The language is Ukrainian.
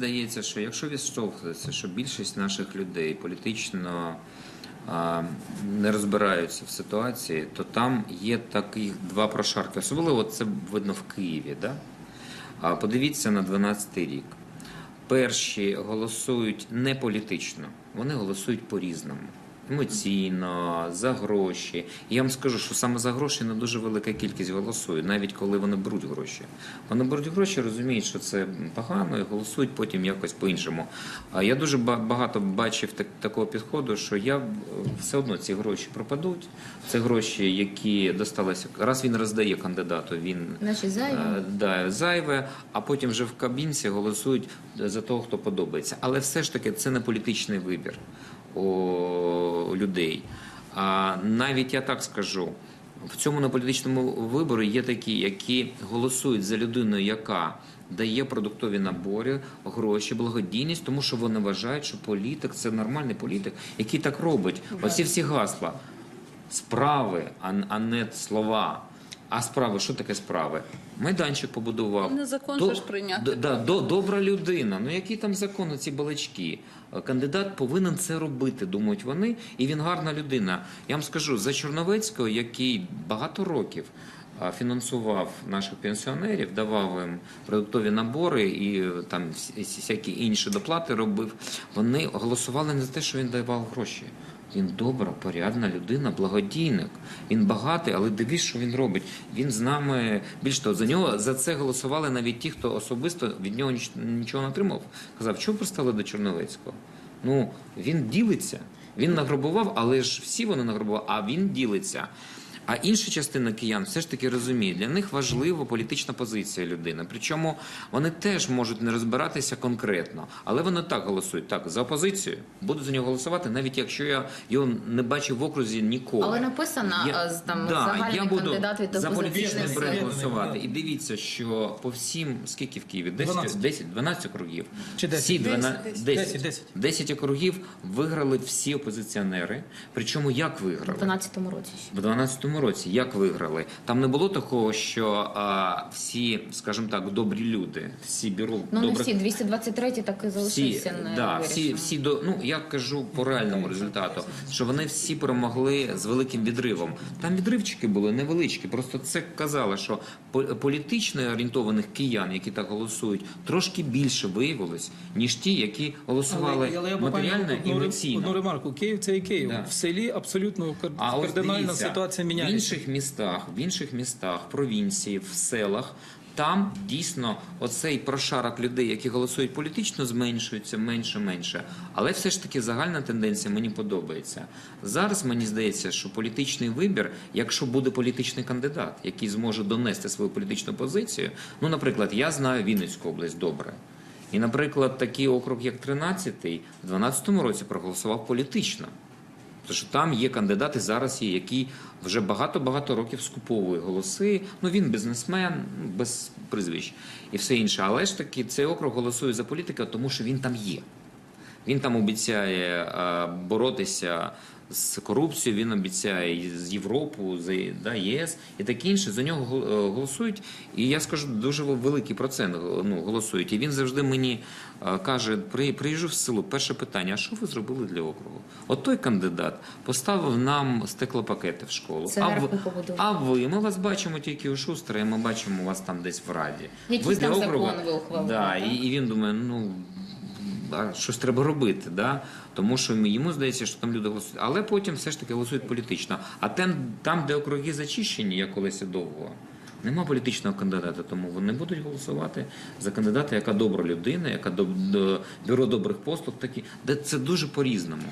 Здається, що якщо відштовхуватися, що більшість наших людей політично а, не розбираються в ситуації, то там є такі два прошарки. Особливо це видно в Києві. Да? А подивіться на 12-й рік. Перші голосують не політично, вони голосують по-різному. Емоційно, за гроші. І я вам скажу, що саме за гроші не дуже велика кількість голосує, навіть коли вони беруть гроші. Вони беруть гроші, розуміють, що це погано, і голосують потім якось по-іншому. А я дуже ба- багато бачив так, такого підходу, що я е, все одно ці гроші пропадуть. Це гроші, які досталися. Раз він роздає кандидату, він зайві. Е, Да, зайве, а потім вже в кабінці голосують за того, хто подобається. Але все ж таки це не політичний вибір людей. А навіть я так скажу. В цьому неполітичному виборі є такі, які голосують за людину, яка дає продуктові набори, гроші, благодійність, тому що вони вважають, що політик це нормальний політик, який так робить. Оці всі гасла справи, а не слова. А справи, що таке справи? Майданчик побудував. Ну, закон До- же ж прийнятий. Д- Да, до, добра людина. Ну який там закон, ці балачки? Е, Кандидат повинен це робити, думають вони, і він гарна людина. Я вам скажу, за Чорновецького, який багато років фінансував наших пенсіонерів, давав їм продуктові набори і е, там всякі інші доплати робив. Вони голосували не за те, що він давав гроші. Він добра, порядна людина, благодійник. Він багатий, але дивись, що він робить. Він з нами більш того, за нього за це голосували навіть ті, хто особисто від нього ніч- нічого не отримав. Казав, чому пристали до Чорновецького? Ну він ділиться. Він награбував, але ж всі вони награбували, а він ділиться. А інша частина киян все ж таки розуміє, для них важлива політична позиція людини. Причому вони теж можуть не розбиратися конкретно, але вони так голосують. Так, за опозицію буду за нього голосувати, навіть якщо я його не бачив в окрузі ніколи. Але написано, Я- з- там, да, загальний я буду кандидат від за політичний бренд голосувати. І дивіться, що по всім, скільки в Києві? 10, 12. 10 12 округів. Чи 10? Всі 12, 10, 10, 10. 10 округів виграли всі опозиціонери. Причому як виграли? 12-му році ще. В 12-му році як виграли? Там не було такого, що а, всі, скажімо так, добрі люди, всі бюро Ну не всі, 223 так і всі, залишився не да, всі, всі до ну я кажу по реальному результату, що вони всі перемогли з великим відривом. Там відривчики були невеличкі. Просто це казало, що по- політично орієнтованих киян, які так голосують, трошки більше виявилось, ніж ті, які голосували я буквально матеріально і емоційно. одну ремарку. Київ це і Київ. Да. В селі абсолютно кар- А ось кардинальна ситуація в інших містах, в інших містах, провінції, в селах. Там дійсно оцей прошарок людей, які голосують політично, зменшується менше, менше. Але все ж таки загальна тенденція мені подобається. Зараз мені здається, що політичний вибір, якщо буде політичний кандидат, який зможе донести свою політичну позицію. Ну, наприклад, я знаю Вінницьку область добре. І, наприклад, такий округ, як 13-й, в 12-му році проголосував політично. Тому що там є кандидати зараз, є, які вже багато-багато років скуповує голоси. Ну він бізнесмен, ну, без прізвищ і все інше. Але ж таки цей округ голосує за політика, тому що він там є. Він там обіцяє е, боротися з корупцією, він обіцяє з Європу, з да, ЄС і таке інше. За нього е, голосують. І я скажу, дуже великий процент ну, голосують. І він завжди мені е, каже: при, приїжджу в село, перше питання: а що ви зробили для округу? От той кандидат поставив нам стеклопакети в школу. Це а, ви, а ви, ми вас бачимо тільки у Шустера, і ми бачимо вас там десь в Раді. Якийсь для там округу- закон ви ухвалили, Да, так? і, і він думає, ну а щось треба робити, да? тому що йому здається, що там люди голосують. Але потім все ж таки голосують політично. А там, там де округи зачищені, як колись довго, нема політичного кандидата, тому вони будуть голосувати за кандидата, яка добра людина, яка до, до бюро добрих послуг, такі, де це дуже по-різному.